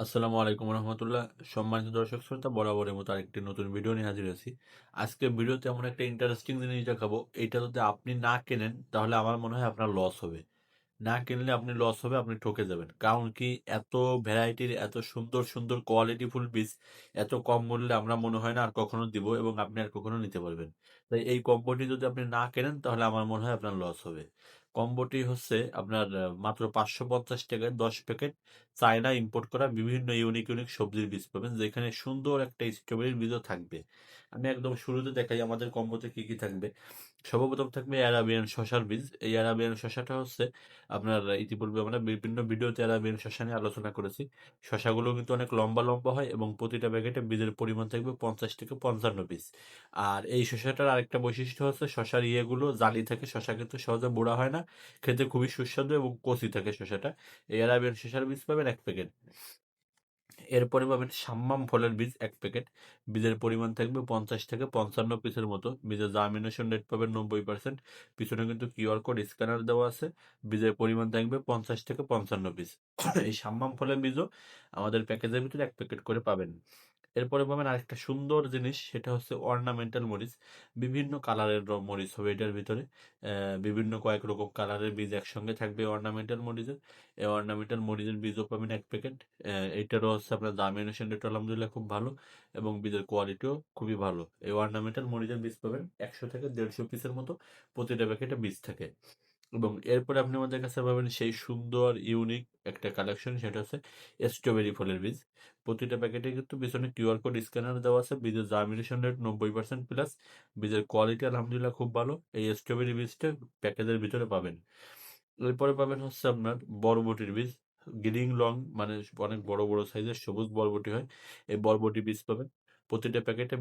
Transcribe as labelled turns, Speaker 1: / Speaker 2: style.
Speaker 1: আসসালামু আলাইকুম রহমতুল্লাহ। সম্মানিত দর্শক শ্রোতা, বরাবরের মতো আরেকটি নতুন ভিডিও নিয়ে হাজির আছি। আজকে ভিডিওতে এমন একটা ইন্টারেস্টিং জিনিস দেখাবো। এটা যদি আপনি না কেনেন, তাহলে আমার মনে হয় আপনার লস হবে। না কিনলে আপনি লস হবে, আপনি ঠকে যাবেন। কারণ কি, এত ভ্যারাইটির এত সুন্দর সুন্দর কোয়ালিটিফুল বীজ এত কম মূল্যে আমরা মনে হয় না আর কখনো দিব এবং আপনি আর কখনো নিতে পারবেন। তাই এই কম্বোটি যদি আপনি না কেনেন, তাহলে আমার মনে হয় আপনার লস হবে। কম্বোটি হচ্ছে আপনার মাত্র পাঁচশো পঞ্চাশ টাকায় দশ প্যাকেট চায়না ইম্পোর্ট করা বিভিন্ন ইউনিক ইউনিক সবজির বীজ পাবেন, যেখানে সুন্দর একটা স্ট্রবেরির বীজও থাকবে। আমি একদম শুরুতে দেখাই আমাদের কম্বোতে কি কি থাকবে। সর্বপ্রথম থাকবে অ্যারাবিয়ান শশার বীজ। এই অ্যারাবিয়ান শশাটা হচ্ছে আপনার ইতিপূর্বে আমরা বিভিন্ন ভিডিওতে অ্যারাবিয়ান শশা নিয়ে আলোচনা করেছি। শশাগুলো কিন্তু অনেক লম্বা লম্বা হয় এবং প্রতিটা প্যাকেটে বীজের পরিমাণ থাকবে পঞ্চাশ থেকে পঞ্চান্ন পিস আর এই শশাটার আরেকটা বৈশিষ্ট্য হচ্ছে শশার ইয়েগুলো জালি থাকে শশা কিন্তু সহজে বুড়া হয় না, খেতে খুবই সুস্বাদু এবং কচি থাকে শশাটা এই অ্যারাবিয়ান শশার বীজ পাবেন এক প্যাকেট। এরপরে পাবেন সাম্মাম ফলের বীজ এক প্যাকেট। বীজের পরিমাণ থাকবে পঞ্চাশ থেকে পঞ্চান্ন পিসের মতো। বীজের জার্মিনেশন রেট পাবেন নব্বই পার্সেন্ট পিছনে কিন্তু কিউআর কোড স্ক্যানার দেওয়া আছে। বীজের পরিমাণ থাকবে পঞ্চাশ থেকে পঞ্চান্ন পিস। এই সাম্মাম ফলের বীজও আমাদের প্যাকেজের ভিতরে এক প্যাকেট করে পাবেন। এরপরে পাবেন আরেকটা সুন্দর জিনিস, সেটা হচ্ছে অর্নামেন্টাল মরিচ। বিভিন্ন কালারের মরিচ হবে এটার ভিতরে। বিভিন্ন কয়েক রকম কালারের বীজ একসঙ্গে থাকবে অর্নামেন্টাল মরিচের। এই অর্নামেন্টাল মরিচের বীজও পাবেন এক প্যাকেট এইটারও হচ্ছে আপনার জার্মিনেশন রেট আলহামদুলিল্লাহ খুব ভালো এবং বীজের কোয়ালিটিও খুবই ভালো। এই অর্নামেন্টাল মরিচের বীজ পাবেন একশো থেকে দেড়শো পিসের মতো। প্রতিটা প্যাকেটে বীজ থাকে। এবং এরপরে আপনি আমাদের কাছে পাবেন সেই সুন্দর ইউনিক একটা কালেকশন সেটা হচ্ছে স্ট্রবেরি ফলের বীজ। প্রতিটা প্যাকেটে কিন্তু পিছনে কিউআর কোড স্ক্যানার দেওয়া আছে। বীজের জার্মিনেশন রেট নব্বই পার্সেন্ট প্লাস বীজের কোয়ালিটি আলহামদুলিল্লাহ খুব ভালো। এই স্ট্রবেরি বীজটা প্যাকেজের ভিতরে পাবেন। এরপরে পাবেন হচ্ছে আপনার বরবটির বীজ। গ্রিন লং মানে অনেক বড় বড় সাইজের সবুজ বরবটি হয়। এই বরবটি বীজ পাবেন। প্রতিটা প্যাকেটে